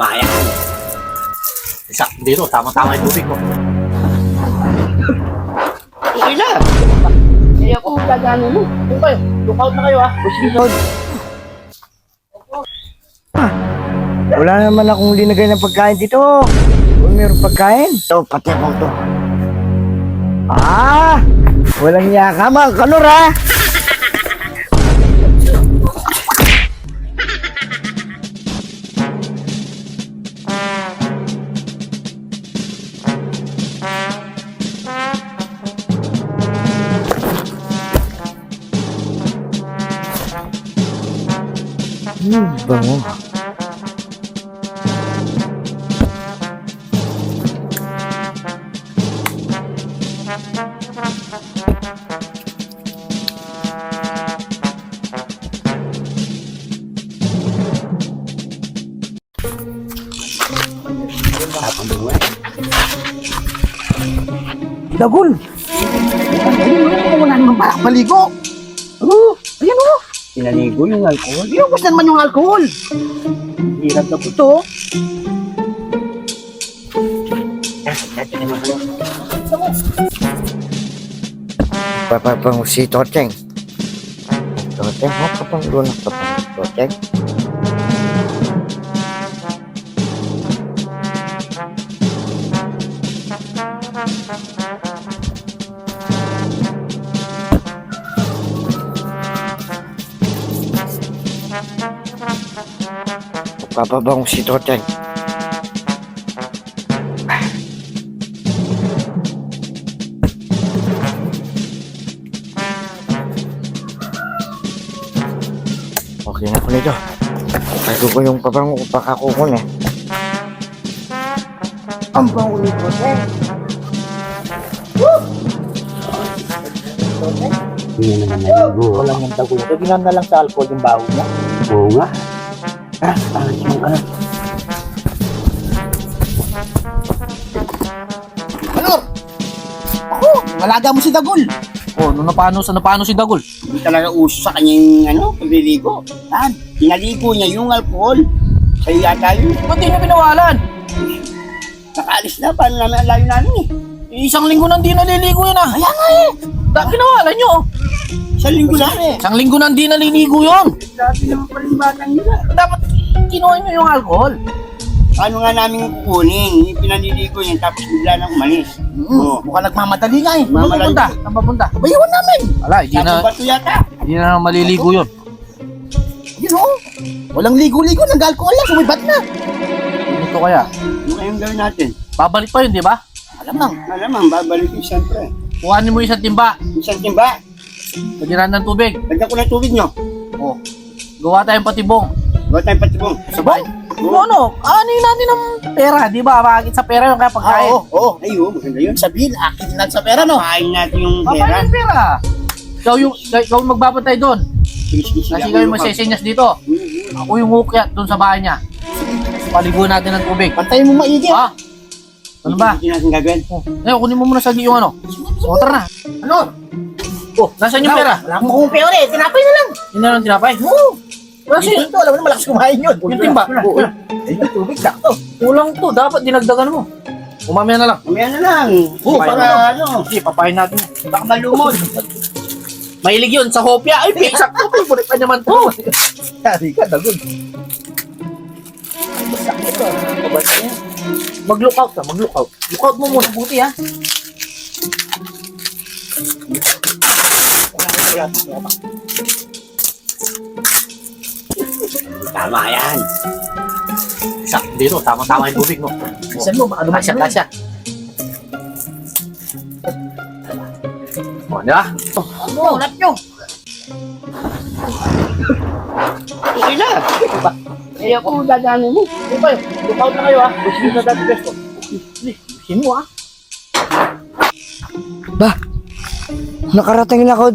Bayan. Isa, dito, tama-tama yung tubig mo. Okay na. Kaya ako gagano mo. Doon kayo. Look out na kayo ah. Sunod. Ah, wala naman akong linagay ng pagkain dito. Kung mayroong pagkain, ito, pati mo to. Ah! Walang iya ka, mga kanor ha! Hmm, bango. Dagol! Ayun, wala naman balak maligo. Pinaligo yung alcohol. Inubos na naman yung alcohol. Hirap na po. Ito. Papapang si Toteng. Toteng, mo kapang lunak ka pa. Toteng. Papabang si Toteng. Okay na ako nito. Tago ko yung pabango ko pakakukon eh. Ang bango ni Toteng. Hindi naman naligo. Walang yung tago. Na na lang sa alcohol yung baho niya. Oo nga. Ah, yung ano. Manor! Ako, malaga mo si Dagol. Oh, no, napano sa napano si Dagol? Hindi talaga uso sa kanyang ano, pagliligo. Saan? Pinaligo niya yung alcohol. Sa'yo yata yun. Ba't di niya pinawalan? Nakaalis na. Paano namin ang layo namin eh. Eh, Isang linggo nang di naliligo yun ah. Ayan nga eh. Da, pinawalan nyo. Isang linggo na. Isang linggo nang di naliligo yun. Grabe naman palibagan nila. Dapat kinuha nyo yung alcohol. Paano nga namin kukunin? Yung pinaliligo niya tapos bigla nang umalis. Oo. Mukhang nagmamadali nga eh. Saan Mamalay. papunta? Saan papunta? Bayawan namin. Wala, hindi na, bato yata. hindi na maliligo yun. Yun o. Walang ligo-ligo, nag-alcohol lang, sumibat na. Ito kaya. Ano kayong gawin natin? Babalik pa yun, di ba? Alamang. Malamang, babalik yung siyempre. Kuhanin mo isang timba. Isang timba. Pagkiran ng tubig. Lagyan ko ng tubig nyo. Oh. Gawa tayong patibong. Gawa tayong patibong. Sabay. Kung ano, ano natin ng pera, di ba? Bakit sa pera yung kaya pagkain? oo, oo. Ay, oo, maganda yun. Sabihin, akin lang sa pera, no? Kain natin yung pera. yung pera. Ikaw yung, ikaw yung magbabantay doon. Kasi ikaw yung magsisenyas dito. Ako yung hukyat doon sa bahay niya. Paliguan natin ng tubig. Pantayin mo maigi. Ha? Ano ba? Hindi natin gagawin. Oh, ngayon, kunin mo muna sa yung ano. Tara na. Ano? Oh, nasaan yung pera? Wala akong kung pera eh. Tinapay na lang. Yun na lang tinapay. Oo. Kasi, Kasi ito, alam mo na malakas kumain yun. yung timba. Oh, Ay, yung tubig, sakto. kulang to. Dapat dinagdagan mo. Umamaya na lang. Mamaya na lang. Oo, para ano, Sige, papayin natin. baka malumod. Mahilig yun sa hopya. Ay, sakto. Favorite pa naman to. Yari ka, dagod. Sakto. Babas niya. Mag-look out ka, mag-look out. Look out mo muna, buti ha. Tama yan. Isa, dito, tama-tama yung tubig mo. Saan mo? Baka Kasya, dumasin kasya. O, di ba? Ano? Ulat nyo. Okay na. Kaya ako gagano mo. Di ba? Out na kayo. Gusto nyo na dati best ko. Sino mo ha? Ba? Nakarating na ako.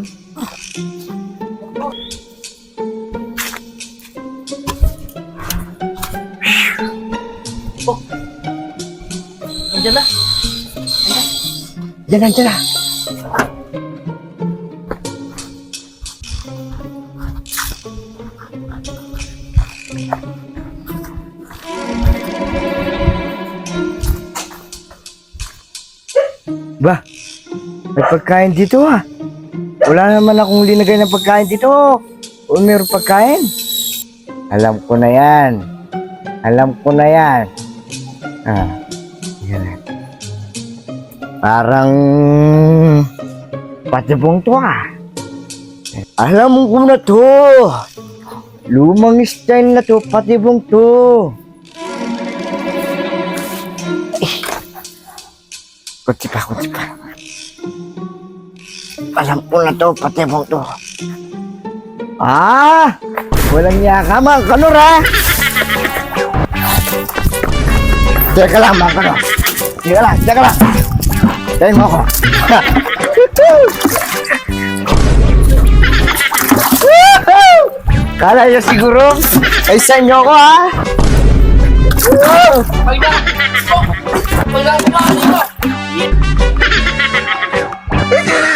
Angela. Yan, Angela. Ba, may pagkain dito ah. Wala naman akong linagay ng pagkain dito. O mayroon pagkain? Alam ko na yan. Alam ko na yan. Ah yan. Parang patibong to ah. Alam ko na to. Lumang style na to, patibong to. Kutsi pa, kutsi pa. Alam ko na to, patibong to. Ah! Walang yaka, mga kanor, ha? Teka lang, mga kanor. Sige lang, sige lang. Kain mo ako. Kala niya siguro, ay sa inyo ko ha. Pagda! Pagda! Pagda! Pagda!